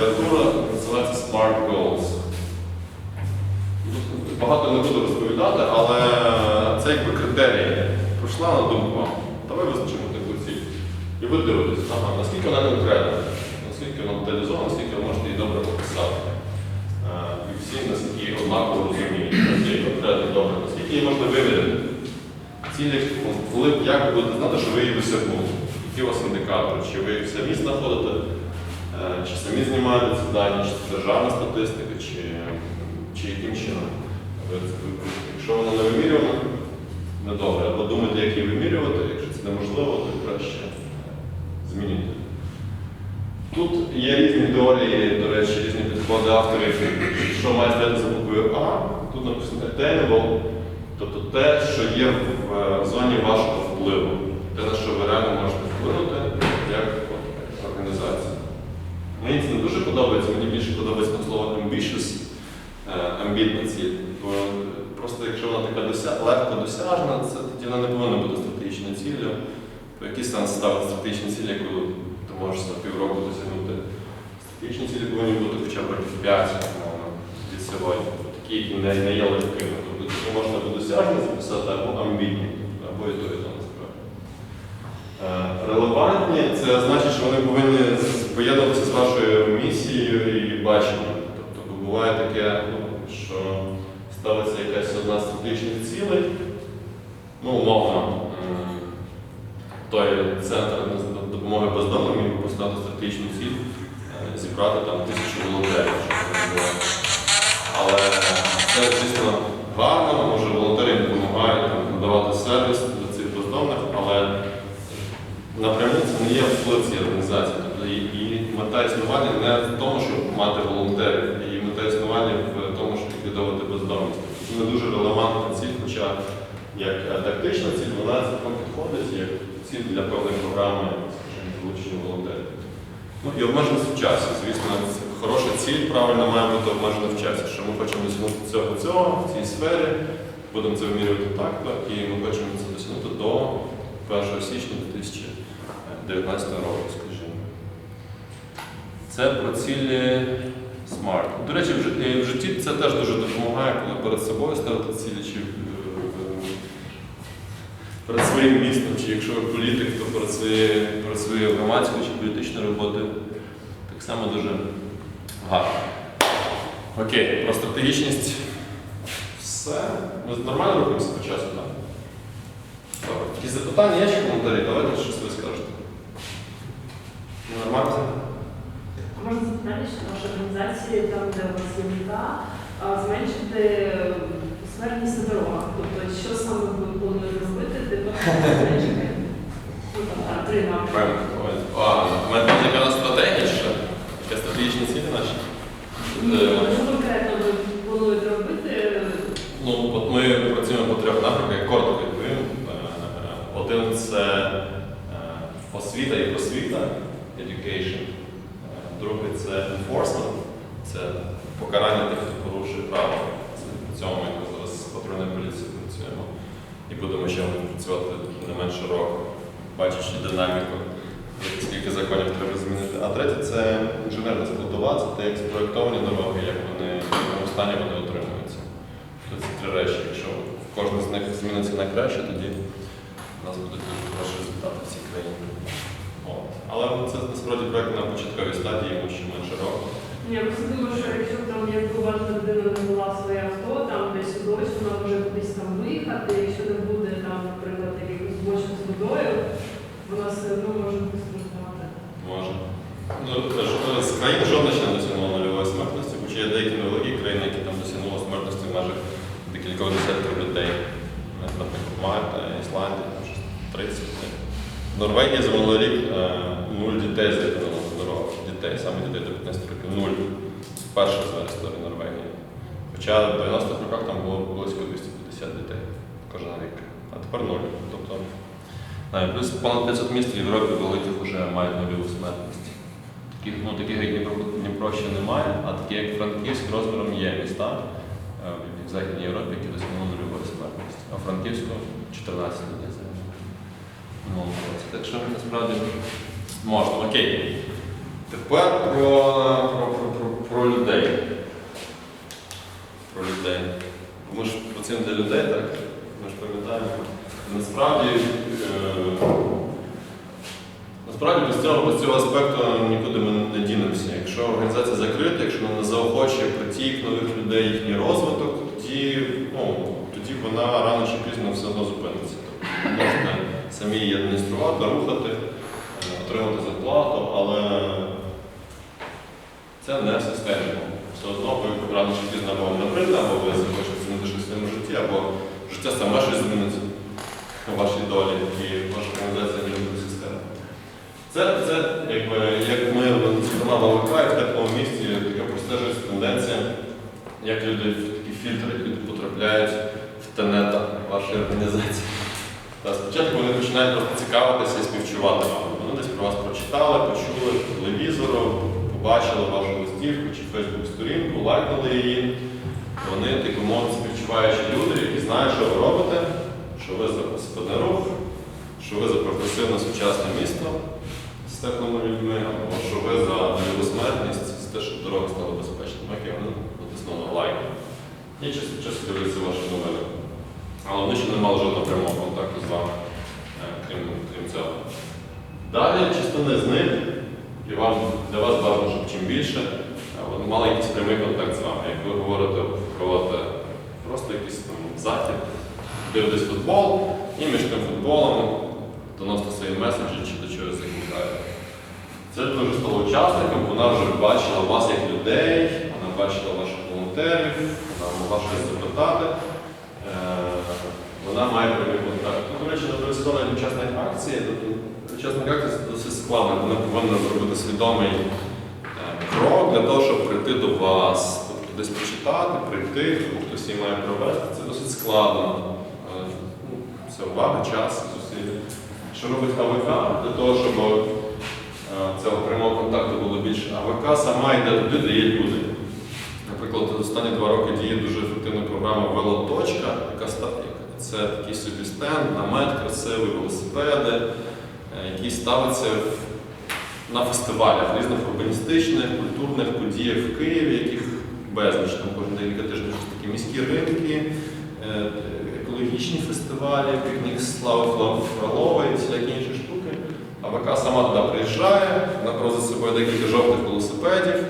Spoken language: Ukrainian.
абревіатура називається Smart Goals. Багато не буду розповідати, але це якби критерії. Прийшла на думку вам. Давай визначимо таку ціль. І ви дивитесь, ага, наскільки вона конкретна, наскільки вона деталізована, наскільки ви можете її добре описати. Е, І всі наскільки однаково розуміють. Наскільки конкретно добре, наскільки її можна виміряти. Цілі, як ви будете знати, що ви її досягнули. Які у вас індикатори? Чи ви їх самі знаходите, самі знімаєте ці дані, чи це державна статистика, чи, чи яким чином? Якщо вона не вимірювана, недобре. Або думайте, як її вимірювати, якщо це неможливо, то краще змінюйте. Тут є різні теорії, до речі, різні підходи авторів, що має стояти за буквою А. Тут написано attainable, тобто те, що є в е, зоні вашого впливу, те, на що ви реально можете вплинути як от, організація. Мені це не дуже подобається, мені більше подобається слово ambitious, е, амбітна ціль. Бо просто якщо вона така дося... легко досяжна, це тоді вона не повинна бути стратегічною ціллю. Який сенс ставити стратегічні цілі, яку ти можеш за півроку досягнути? Стратегічні цілі повинні бути хоча б 5 умовно, від сьогодні. Такі, які не, не є легкими. Тобто можна або досяжні записати, або амбітні, або і то, і то насправді. Е, Релевантні це значить, що вони повинні поєднуватися з вашою місією і баченням. Тобто буває таке, ну, що ставиться якась одна з стратегічних цілей, ну, умовно, той центр допомоги бездомним міг поставити стратегічну ціль е, зібрати там тисячу волонтерів. Але це, звісно, гарно, може волонтери допомагають там, надавати сервіс для цих бездомних, але напряму це не є вплив цієї організації. Її мета існування не в тому, щоб мати волонтерів, її мета існування в тому, щоб ліквідовувати бездомність. Це не дуже релевантна ціль, хоча як тактична ціль, вона цілком підходить як ціль для певної програми, залучення волонтерів. Ну і обмеженість в часі. Звісно, хороша ціль правильно має бути обмежена в часі, що ми хочемо досягнути цього цього в цій сфері, будемо це вимірювати так-то, і ми хочемо це досягнути до 1 січня 2019 року. Це про цілі SMART. До речі, в житті, це теж дуже допомагає, коли перед собою ставити цілі, чи е, перед своїм містом, чи якщо ви політик, то перед своєю, перед своєю громадською чи політичною роботою. Так само дуже гарно. Окей, про стратегічність. Все. Ми нормально рухаємося по часу, так? Якісь запитання є чи коментарі? Давайте щось ви скажете. Нормально? Можна запитання, що ваша організація, там, де у вас є мета, зменшити е, смертність на дорогах. Тобто, що саме ви плануєте робити, де ви зменшити? Ну, там, три напрямки. Правильно. А, у мене там яка стратегія що? Стратегічні цілі наші? Е, Що конкретно ви плануєте робити? Ну, от ми працюємо по трьох напрямках, я коротко відповім. Е, е, Один це освіта і просвіта, education. Е, Другий це enforcement, це покарання тих, хто порушує право. Це цьому ми зараз з патрульною поліцією працюємо. І будемо ще працювати не менше року, бачачи динаміку, скільки законів треба змінити. А третє це інженерна складова, це те, як спроєктовані дороги, як вони в якому стані вони отримуються. Тобто Це три речі. Якщо кожна з них зміниться на краще, тоді у нас будуть дуже хороші результати в цій країні. От. Але це насправді на початковій стадії, йому ще менше року. Ні, Я просто думаю, що якщо там у вас людина не була своє авто, там десь удось, вона може кудись там виїхати, якщо не буде там, наприклад, якихось бочок з водою, вона все одно може постраждати. Може. Ну, ж- з країн жодна ще не досягнула нульової смертності, хоча є деякі невеликі країни, які там досягнули смертності в межах декількох десятків людей. Наприклад, Мальта, Ісландія, там щось 30. Норвегія за минулий рік е, нуль дітей дорогах. Дітей, саме дітей до 15 років, нуль. Перша за історії Норвегії. Хоча в 90-х роках там було близько 250 дітей кожен рік. А тепер нуль. Тобто, навіть плюс понад 500 міст в Європі великих вже мають нульову смертність. Таких, ну, таких як Дніпро, Дніпро ще немає, а такі як Франківськ розміром є міста е, в Західній Європі, які досягнули нульової смертності. А Франківську 14 людей. Ну, так що насправді можна. Окей. Тепер про, про, про, про, про людей. Про людей. Ми ж працюємо для людей, так? Ми ж пам'ятаємо. Насправді, е, насправді без цього, без цього аспекту нікуди ми не дінемося. Якщо організація закрита, якщо вона не заохочує притік нових людей, їхній розвиток, тоді ну, тоді вона рано чи пізно все одно зупиниться. Тобто можна самі її адмініструвати, рухати, е, отримати зарплату, але це не системно. Все одно ви рано чи пізно або набридне, або ви захочете змінити щось в своєму житті, або життя саме щось зміниться у вашій долі, і ваша організація буде системою. Це, це якби, як ми, зокрема, в АВК в теплому місті, така простежується тенденція, як люди в такі фільтри, люди потрапляють в тенета вашої організації. Та спочатку вони починають просто цікавитися і співчувати вам. Вони десь про вас прочитали, почули по телевізору, побачили вашу листівку чи Фейсбук-сторінку, лайкнули її. Вони, так би мовити, співчуваючі люди, які знають, що ви робите, що ви за рух, що ви за прогресивне сучасне місто з теплими людьми, або що ви за нульову смертність, за те, щоб дороги стали безпечними. Окей, вони натиснули лайк. І часто дивляться ваші новини. Але вони ще не мали жодного прямого контакту з вами, е, крім, крім цього. Далі частина з них, і вам для вас бажано, щоб чим більше, вони мали якийсь прямий контакт з вами. Як ви говорите, проводите просто якийсь там захід, дивитесь футбол, і між тим футболом доносите свої меседжі чи до чогось закликаєте. Це ви вже стала учасником, вона вже бачила вас як людей, вона бачила ваших волонтерів, вона могла щось запитати. Е, Вона має прямий контакт. Тут, до речі, на обов'язково учасник акції. Акції це досить складно, вона повинна зробити свідомий е, крок для того, щоб прийти до вас. Тобто десь почитати, прийти, хтось її має провести. Це досить складно. Е, ну, Це увага, час, зусилля. Що робить АВК для того, щоб е, цього прямого контакту було більше? АВК сама йде туди, де є люди. Наприклад, останні два роки діє дуже ефективна програма Велоточка, яка це такий собі стенд, намет красивий, велосипеди, який ставиться на фестивалях різних урбаністичних, культурних подіях в Києві, яких безліч, там кожен декілька тижнів такі міські ринки, е, екологічні фестивалі, пікнік Слави Фролова і всілякі інші штуки. АВК сама туди приїжджає, вона привозить собою декілька жовтих велосипедів,